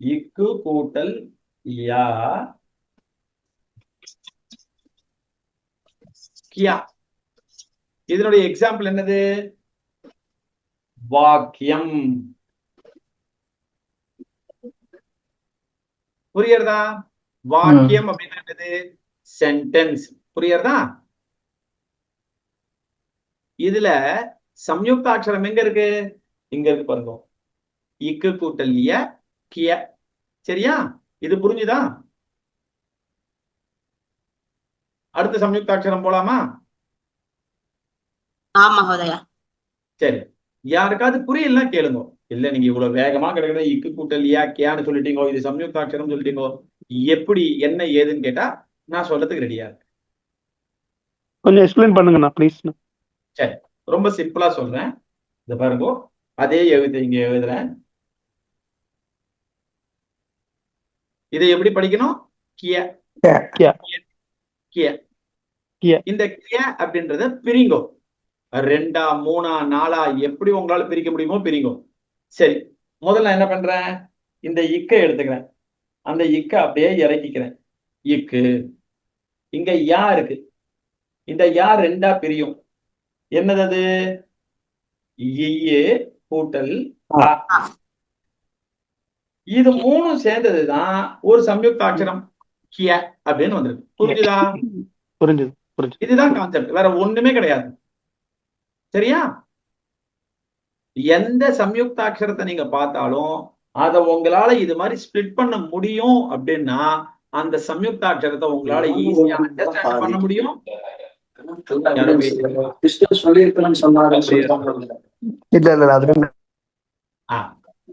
இக்கு கூட்டல் யா. கியா. இதனுடைய எக்ஸாம்பிள் என்னது? வாக்கியம். புரியறதா வாக்கியம் அப்படின்னா என்னது? சென்டென்ஸ் புரியறதா இதுல சம்யுக்த அக்ஷரம் எங்க இருக்கு? இங்க இருக்கு பாருங்க. இக்கு கூட்டல் கிய. சரியா? இது புரிஞ்சுதா? அடுத்த சம்யுக்த அக்ஷரம் போலாமா சரி. யாருக்காவது புரியலன்னா கேளுங்க. இல்ல நீங்க இவ்வளவு வேகமா கிடக்குற இக்கு கூட்டல் யா கியான்னு சொல்லிட்டீங்க இது சம்யுக்த அக்ஷரம் சொல்லிட்டீங்க எப்படி என்ன ஏதுன்னு கேட்டா நான் சொல்றதுக்கு ரெடியா இருக்கேன். கொஞ்சம் எக்ஸ்பிளைன் பண்ணுங்கண்ணா ப்ளீஸ் ரொம்ப சிம்பிளா சொல்றேன். இந்த பாருங்க. அதே எழுத்து இங்க எழுதுறேன். இதை எப்படி படிக்கணும்? கிய. கிய. கிய. கிய. இந்த கிய அப்படின்றத பிரிங்கோ. ரெண்டா மூணா நாலா எப்படி உங்களால பிரிக்க முடியுமோ பிரிங்கோ. சரி முதல்ல நான் என்ன பண்றேன்? இந்த இக்கை எடுத்துக்கிறேன். அந்த இக்கை அப்படியே இறக்கிக்கிறேன். இக்கு. இங்க யா இருக்கு. இந்த யா ரெண்டா பிரியும். என்னது கூட்டல் ஆ. இது மூணும் சேர்ந்ததுதான் ஒரு சம்யுக்த அக்ஷரம் கிய அப்படின்னு வந்திருக்கு. புரிஞ்சுதா? புரிஞ்சுது இதுதான் கான்செப்ட் வேற ஒண்ணுமே கிடையாது. சரியா? எந்த சம்யுக்த அக்ஷரத்தை நீங்க பார்த்தாலும் அத உங்களால இது மாதிரி ஸ்ப்ளிட் பண்ண முடியும் அப்படின்னா அந்த சம்யுக்த அக்ஷரத்தை உங்களால ஈஸியா அண்டர்ஸ்டாண்ட் பண்ண முடியும்?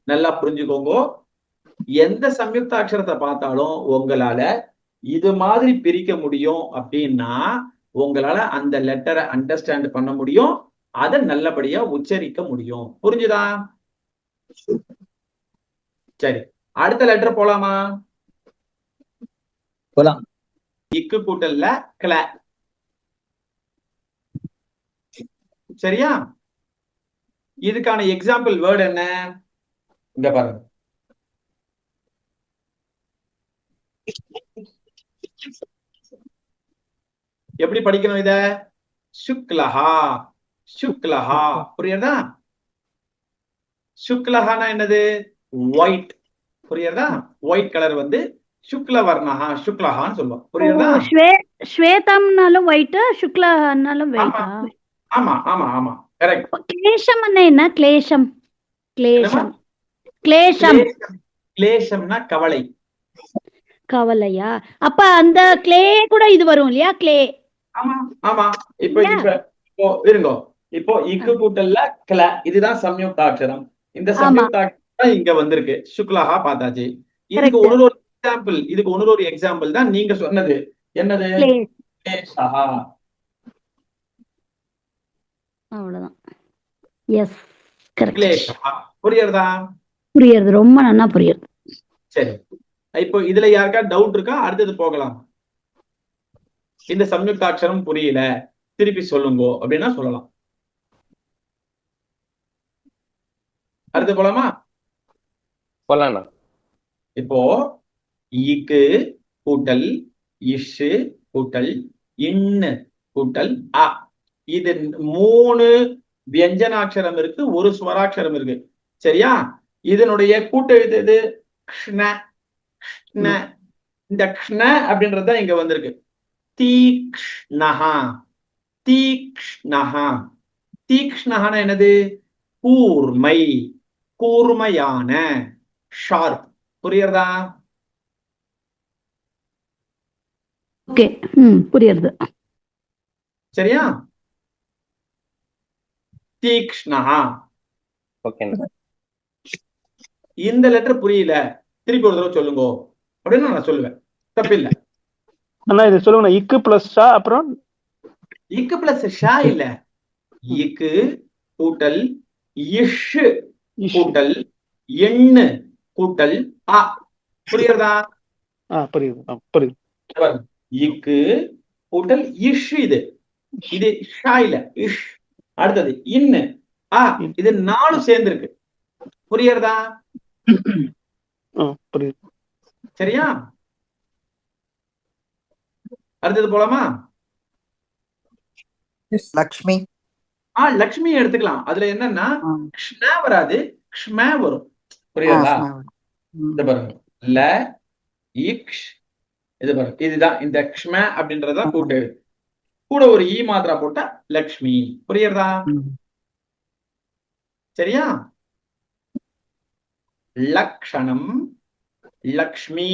நல்லா புரிஞ்சுக்கோங்க. எந்த சம்யுக்த அக்ஷரத்தை பார்த்தாலும் உங்களால இது மாதிரி பிரிக்க முடியும் அப்படின்னா உங்களால அந்த லெட்டரை அண்டர்ஸ்டாண்ட் பண்ண முடியும். அதை நல்லபடியா உச்சரிக்க முடியும். புரிஞ்சுதா? சரி. அடுத்த லெட்டர் போலாமா? போலாம். இக்கு கூட்டல்ல கிள. சரியா? இதுக்கான எக்ஸாம்பிள் வேர்டு என்ன? இங்க பாருங்க. எப்படி படிக்கணும் இத? சுக்லஹா சுக்லஹா. புரியுறதா? சுக்லஹானா என்னது? ஒயிட் புரியுறதா? ஒயிட் கலர் வந்து சுக்ல வர்ணஹா சுக்லஹான்னு சொல்லுவோம். புரியுறதா? ஸ்வே- ஸ்வேதம்னாலும் ஒயிட் சுக்லானாலும் ஒயிட்டா ஆமா ஆமா ஆமா. கரெக்ட் கிளேஷம். என்ன கிளேஷம். கிளேஷம். கிளேஷம். கிளேஷம்னா கவலை. கவலையா? அப்ப அந்த கிளே கூட இது வரும் இல்லையா? கிளே ஆமா ஆமா. இப்போ. இப்ப இருங்க. இப்போ இக்கு கூட்டல்ல கிள இதுதான் சம்யுக்த அக்ஷரம் இந்த ஆமா. சம்யுக்த அக்ஷரம் இங்க வந்திருக்கு. சுக்லஹா பார்த்தாச்சு. இதுக்கு. ஒரு ஒரு எக்ஸாம்பிள் இதுக்கு ஒரு ஒரு எக்ஸாம்பிள் தான் நீங்க சொன்னது. என்னது. அவ்வளவுதான். Yes correct. புரியுறதா? புரியுறது. ரொம்ப நல்லா புரியுது. சரி. இப்போ இதுல யாருக்கா டவுட் இருக்கா? அடுத்தது போகலாம். இந்த சம்யுக்த அக்ஷரம் புரியல. திருப்பி சொல்லுங்க அப்படின்னா சொல்லலாம். அடுத்து போலாமா? போலாண்ணா. இப்போ ஈக்கு கூட்டல் இஷு கூட்டல் இன்னு கூட்டல் அ. இது மூணு வியஞ்சனாட்சரம் இருக்கு ஒரு ஸ்வராட்சரம் இருக்கு. சரியா? இதனுடைய கூட்டெழுத்து இந்த க்ஷ்ண அப்படின்றது தான் இங்க வந்திருக்கு. தீக்ஷ்ணஹா. தீக்ஷ்ணஹா. தீக்ஷ்ணஹானா என்னது? கூர்மை. கூர்மையான. ஷார்ப் புரியுறதா? ஓகே. ம் புரியுறது. சரியா? தீக்ஷ்ணஹா. ஓகேண்ணா. இந்த லெட்டர் புரியல. திருப்பி ஒரு தடவை சொல்லுங்க. அப்படின்னு நான் சொல்லுவேன். தப்பில்ல. அண்ணா இது சொல்லுங்கண்ணா. இக்கு பிளஸ் ஷா அப்புறம்? இக்கு பிளஸ் ஷா இல்ல. இக்கு கூட்டல் இஷு. கூட்டல் எண்ணு கூட்டல் அ. புரியுறதா ஆ புரியுது. ஆ, புரியுது. இக்கு கூட்டல் இஷ் இது. இது ஷா இல்ல. இஷ். அடுத்தது இன்னு. ஆ இது நாலும் சேர்ந்திருக்கு. புரியுறதா ஆ புரியுது. சரியா? அடுத்தது போலாமா? லக்ஷ்மி. ஆ லக்ஷ்மி எடுத்துக்கலாம். அதுல என்னன்னா ஆ. க்ஷ்ண வராது க்ஷ்ம வரும். புரியுதா. இது பாருங்க. ல இக்ஷ் இது பாருங்க. இதுதான் இந்த க்ஷ்ம அப்படின்றதுதான் கூட்டு. கூட ஒரு ஈ மாத்திரா போட்டா லக்ஷ்மி. புரியுறதா. சரியா? லக்ஷணம் லக்ஷ்மி.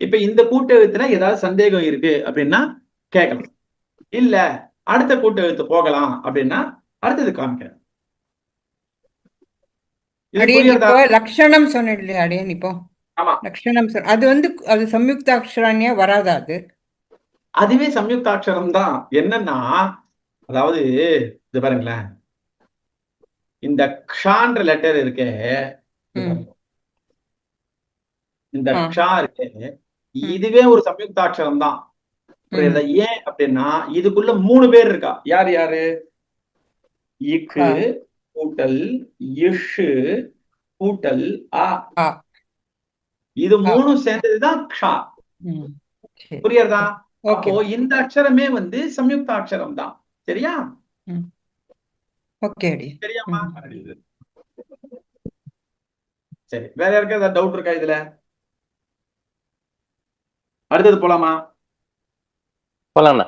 இப்ப இந்த கூட்டெழுத்துல ஏதாவது சந்தேகம் இருக்கு அப்படின்னா கேட்கலாம். இல்ல அடுத்த கூட்டெழுத்து போகலாம் அப்படின்னா அடுத்தது காமிக்கிறேன் லக்ஷணம் சொன்னேன் இல்லையா அடியேன் இப்போ? சொன்ன அது வந்து அது சம்யுக்த அக்ஷராணியா வராதா அது? அதுவே சம்யுக்தாட்சரம் தான் என்னன்னா அதாவது இது பாருங்களேன். இந்த க்ஷான்ற லெட்டர் இருக்கே. இந்த. க்ஷா இருக்கே இதுவே ஒரு சம்யுக்தாட்சரம் தான் ஏன் அப்படின்னா இதுக்குள்ள மூணு பேர் இருக்கா? யார் யாரு? இக்கு. கூட்டல் இஷு கூட்டல் ஆ. இது மூணும் சேர்ந்ததுதான் க்ஷா. புரியுறதா? அப்போ இந்த அக்ஷரமே வந்து சம்யுக்த அக்ஷரம் தான் சரியா ஓகே சரி வேற யாருக்கா ஏதாவது டவுட் இருக்கா இதுல? அடுத்தது போலாமா? போலாம்ண்ணா.